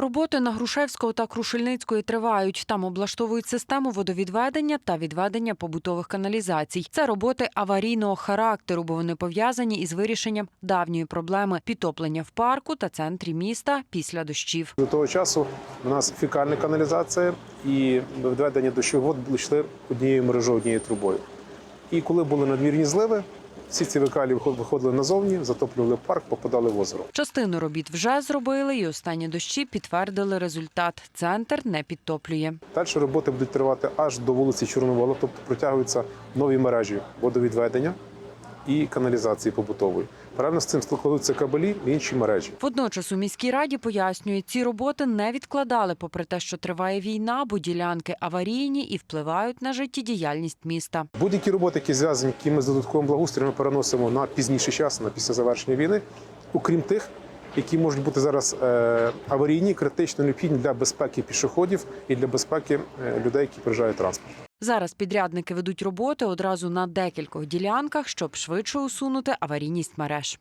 Роботи на Грушевського та Крушельницької тривають. Там облаштовують систему водовідведення та відведення побутових каналізацій. Це роботи аварійного характеру, бо вони пов'язані із вирішенням давньої проблеми підтоплення в парку та центрі міста після дощів. До того часу у нас фікальна каналізація і відведення дощових вод йшли однією мережою, однією трубою. І коли були надмірні зливи, всі ці викалі виходили назовні, затоплювали парк, попадали в озеро. Частину робіт вже зробили, і останні дощі підтвердили результат. Центр не підтоплює. Далі роботи будуть тривати аж до вулиці Чорновола, тобто протягуються нові мережі водовідведення і каналізації побутової. Паралельно з цим складуться кабелі в інші мережі. Водночас у міській раді пояснюють, ці роботи не відкладали, попри те, що триває війна, бо ділянки аварійні і впливають на життєдіяльність міста. Будь-які роботи, які зв'язані які ми з додатковим благоустроєм, ми переносимо на пізніший час, на після завершення війни, окрім тих, які можуть бути зараз е, аварійні, критично необхідні для безпеки пішоходів і для безпеки е, людей, які приїжджають транспорт. Зараз підрядники ведуть роботи одразу на декількох ділянках, щоб швидше усунути аварійність мереж.